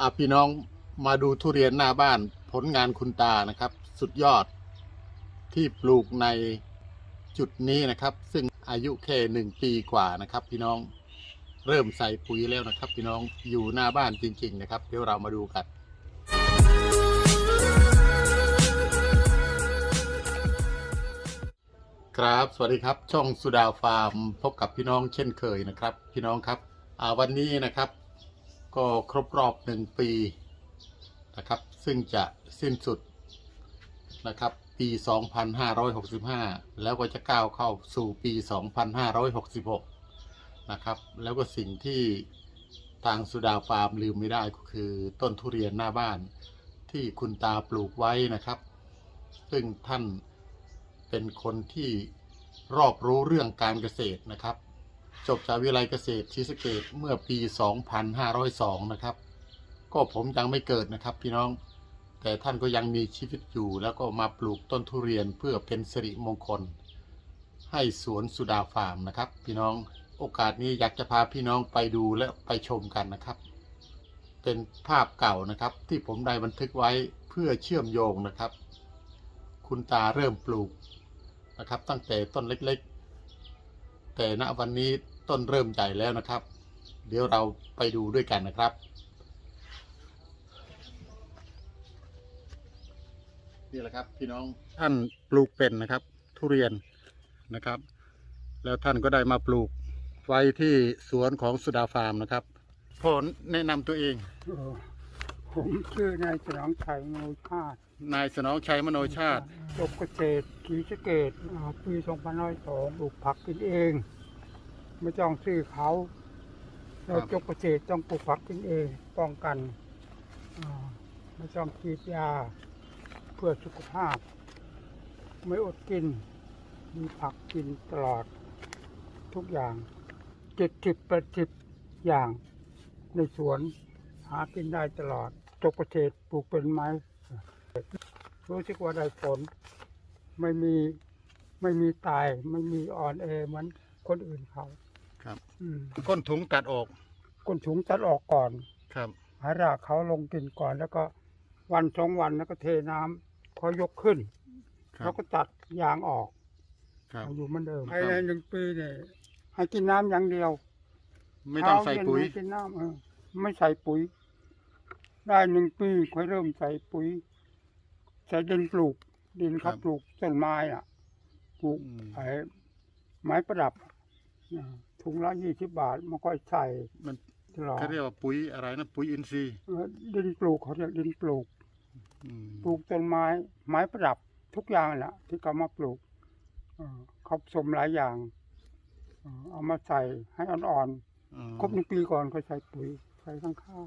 อะพี่น้องมาดูทุเรียนหน้าบ้านผลงานคุณตานะครับ สุดยอดที่ปลูกในจุดนี้นะครับ ซึ่งอายุแค่หนึ่งปีกว่านะครับ พี่น้องเริ่มใส่ปุ๋ยแล้วนะครับ พี่น้องอยู่หน้าบ้านจริง ๆ นะครับ เดี๋ยวเรามาดูกันครับสวัสดีครับช่องสุดาฟาร์มพบกับพี่น้องเช่นเคยนะครับ พี่น้องครับวันนี้นะครับ ก็ครบรอบหนึ่งปีนะครับ ซึ่งจะสิ้นสุดนะครับ ปี 2565 แล้วก็จะก้าวเข้าสู่ปี 2566 นะครับ แล้วก็สิ่งที่ทางสุดาฟาร์มลืมไม่ได้ก็คือต้นทุเรียนหน้าบ้านที่คุณตาปลูกไว้นะครับ ซึ่งท่านเป็นคนที่รอบรู้เรื่องการเกษตรนะครับ จบจากวิทยาลัยเกษตรศรีสเกดเมื่อปี 2502 นะครับ ก็ผมยังไม่เกิดนะครับพี่น้อง แต่ท่านก็ยังมีชีวิตอยู่ แล้วก็มาปลูกต้นทุเรียนเพื่อเป็นสิริมงคล ให้สวนสุดาฟาร์มนะครับ พี่น้อง โอกาสนี้อยากจะพาพี่น้องไปดูและไปชมกันนะครับ เป็นภาพเก่านะครับที่ผมได้บันทึกไว้เพื่อเชื่อมโยงนะครับ คุณตาเริ่มปลูกนะครับตั้งแต่ต้นเล็กๆ แต่ณวันนี้ ต้นเริ่มใหญ่แล้วนะครับ เดี๋ยวเราไปดูด้วยกันนะครับนี่แหละครับพี่น้องท่านปลูกเป็นนะครับ ทุเรียนนะครับ แล้วท่านก็ได้มาปลูกไว้ที่สวนของสุดาฟาร์มนะครับพ่อแนะนำตัวเองเออผมชื่อนายสนองชัยโมชาตินายสนองชัยมโนชาติ จบเกษตรศรีสะเกดปี 2502ปลูกผักกินเอง ไม่ต้องซื้อเขา เราครับจบเกษตรต้องปลูกผักกินเองป้องกันไม่ต้องกีดยาเพื่อสุขภาพ ไม่อดกิน มีผักกินตลอด ทุกอย่างเจ็ดสิบแปดสิบอย่างในสวนหากินได้ตลอดจบเกษตรปลูกเป็นไม้รู้สึกว่าได้ผล ไม่มีไม่มีตาย ไม่มีอ่อนแอเหมือนคนอื่นเขา ครับ อืมก้นถุงตัดออกก้นถุงตัดออกก่อน ครับ หารากเขาลงกินก่อนแล้วก็วันสองวันแล้วก็เทน้ำพอยกขึ้นครัแล้บวก็ตัดยางออกครับ เอาอยู่เหมือนเดิมครับภายในหนึ่งปีเนี่ยให้กินน้ำอย่างเดียวไม่ต้องใส่ปุ๋ยเช้าเนให้กินน้ำเออไม่ใส่ปุ๋ย ได้หนึ่งปีค่อยเริ่มใส่ปุ๋ย ใส่ดินปลูก ดินครัเขาบปลูกต้นไม้อะปลูกอืมไอ้ไม้ประดับอ่า ถุงละยี่สิบบาทมันก็ใส่มันตลอดเขาเรียกว่าปุ๋ยอะไรนะปุ๋ยอินทรีย์เออดินปลูกเขาเรียกดินปลูกอืมปลูกต้นไม้ไม้ประดับทุกอย่างแหละที่เขามาปลูกเออเขาผสมหลายอย่างเออเอามาใส่ให้อ่อนอืมๆครบหนึ่งปีก่อนก็ใส่ปุ๋ยใส่ข้างข้าง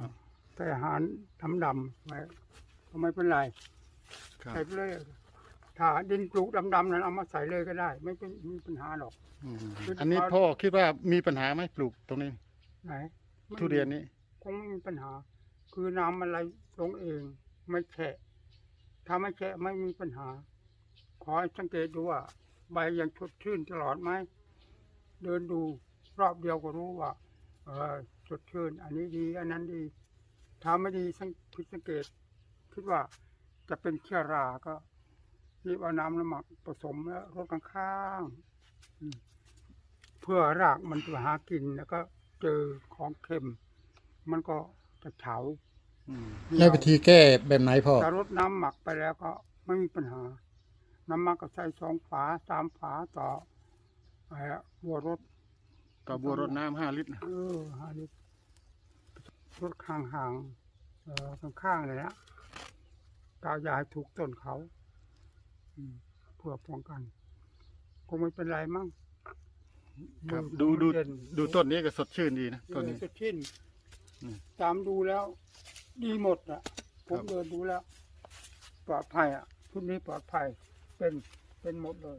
ครับใส่อาหารดำดำๆไว้ก็ไม่เป็นไรครับใส่ไปเลย ถ้าดินปลูกดำๆนั้นเอามาใส่เลยก็ได้ ไม่เป็นไม่มีปัญหาหรอก อืมคืออันนี้พ่อคิดว่ามีปัญหาไหมปลูกตรงนี้ ไหนไม่ทุเรียนนี้ คงไม่มีปัญหา คือน้ำมันไหลลงเอง ไม่แฉะถ้าไม่แฉะไม่มีปัญหา ขอให้สังเกตดูว่า ใบยังสดชื่นตลอดไหมเดินดูรอบเดียวก็รู้ว่า เออสดชื่น อันนี้ดี อันนั้นดีถ้าไม่ดีสังผิดสังเกตคิดว่าจะเป็นเชื้อราก็ รีบเอาน้ำน้ำหมักผสมแล้วรดข้างๆอืมเพื่อรากมันจะหากินแล้วก็เจอของเค็ม มันก็จะเฉาอืมเหี่ยวแล้ววิธีแก้แบบไหนพ่อถ้ารดน้ำหมักไปแล้วก็ไม่มีปัญหา น้ำหมักก็ใส่สองฝาสามฝาต่อไอ้บัวรถต่อบัวรดน้ำห้าลิตรเออหาดิรถข้างห่างๆเออข้างๆเลยนะกาวยาให้ถูกต้นเขาอืม เพื่อป้องกันคงไม่เป็นไรมั้งครับมือดูดูเย็นดูต้นนี้ก็สดชื่นดีนะต้นนี้ เออสดชื่นอืมตามดูแล้ว ดีหมดอะผมครับ เดินดูแล้ว ปลอดภัยอะชุดนี้ปลอดภัย เป็นเป็นหมดเลย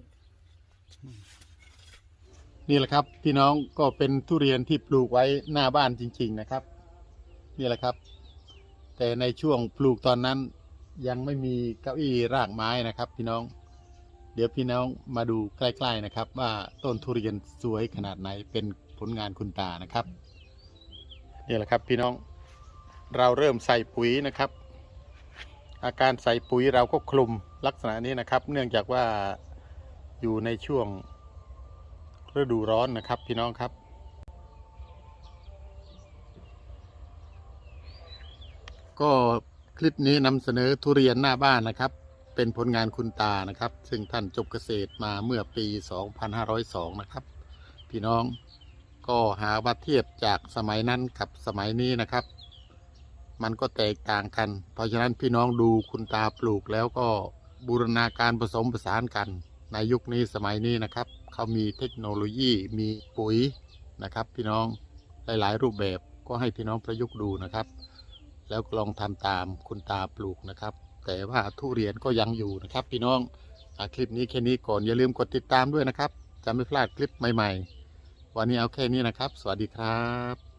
นี่แหละครับพี่น้องก็เป็นทุเรียนที่ปลูกไว้หน้าบ้านจริง ๆนะครับ นี่แหละครับ แต่ในช่วงปลูกตอนนั้น ยังไม่มีเก้าอี้รากไม้นะครับ พี่น้อง เดี๋ยวพี่น้องมาดูใกล้ ๆนะครับ ว่าต้นทุเรียนสวยขนาดไหนเป็นผลงานคุณตานะครับนี่แหละครับพี่น้องเราเริ่มใส่ปุ๋ยนะครับ อาการใส่ปุ๋ยเราก็คลุมลักษณะนี้นะครับ เนื่องจากว่าอยู่ในช่วงฤดูร้อนนะครับ พี่น้องครับ ก็ คลิปนี้นำเสนอทุเรียนหน้าบ้านนะครับ เป็นผลงานคุณตานะครับ ซึ่งท่านจบเกษตรมาเมื่อปี 2502 นะครับ พี่น้องก็หาว่าเทียบจากสมัยนั้นกับสมัยนี้นะครับ มันก็แตกต่างกัน เพราะฉะนั้นพี่น้องดูคุณตาปลูกแล้วก็บูรณาการผสมผสานกัน ในยุคนี้สมัยนี้นะครับ เขามีเทคโนโลยีมีปุ๋ยนะครับ พี่น้องหลาย ๆ รูปแบบก็ให้พี่น้องประยุกต์ดูนะครับ แล้วลองทำตามคุณตาปลูกนะครับ แต่ว่าทุเรียนก็ยังอยู่นะครับ พี่น้องอคลิปนี้แค่นี้ก่อนอย่าลืมกดติดตามด้วยนะครับ จะไม่พลาดคลิปใหม่ ๆ วันนี้เอาแค่นี้นะครับ สวัสดีครับ